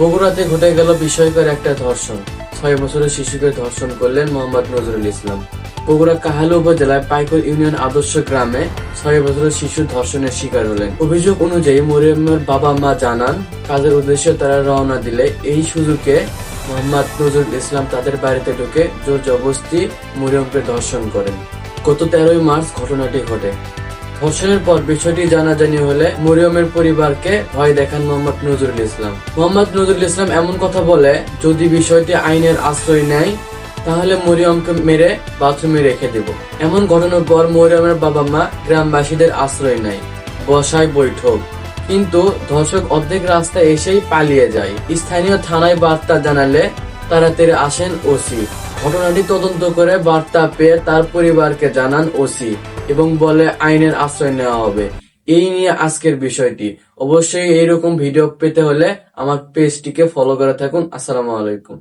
বগুড়াতে ঘটে গেল বিস্ময়কর একটা ধর্ষণ। ছয় বছরের শিশুকে ধর্ষণ করলেন মোহাম্মদ নজরুল ইসলাম। বগুড়া কাহালু উপজেলায় পাইকর ইউনিয়ন আদর্শ গ্রামে ছয় বছরের শিশু ধর্ষণের শিকার হলেন। অভিযোগ অনুযায়ী মরিয়মের বাবা মা জানান, কাজের উদ্দেশ্যে তারা রওনা দিলে এই সুযোগে মোহাম্মদ নজরুল ইসলাম তাদের বাড়িতে ঢুকে জোর জবরদস্তি মরিয়মকে ধর্ষণ করেন। গত তেরোই মার্চ ঘটনাটি ঘটে। ধর্ষণের পর বিষয়টি জানাজানি হলে মরিয়মের পরিবারকে ভয় দেখান মোহাম্মদ নজরুল ইসলাম। মোহাম্মদ নজরুল ইসলাম এমন কথা বলে, যদি বিষয়টি আইনের আশ্রয় নেয়, তাহলে মরিয়মকে মেরে বাথরুমে রেখে দেব। এমন ঘটনার পর মরিয়মের বাবা মা গ্রামবাসীদের আশ্রয় নেয়। বসায় বৈঠক। কিন্তু ধর্ষক অর্ধেক রাস্তায় এসেই পালিয়ে যায়। স্থানীয় থানায় বার্তা জানালে তাড়াতাড়ি আসেন ওসি। ঘটনাটি তদন্ত করে বার্তা পেয়ে তার পরিবারকে জানান ওসি এবং বলে আইনের আশ্রয় নেওয়া হবে। এই নিয়ে আজকের বিষয়টি। অবশ্যই এইরকম ভিডিও পেতে হলে আমার পেজটিকে ফলো করে থাকুন। আসসালামু আলাইকুম।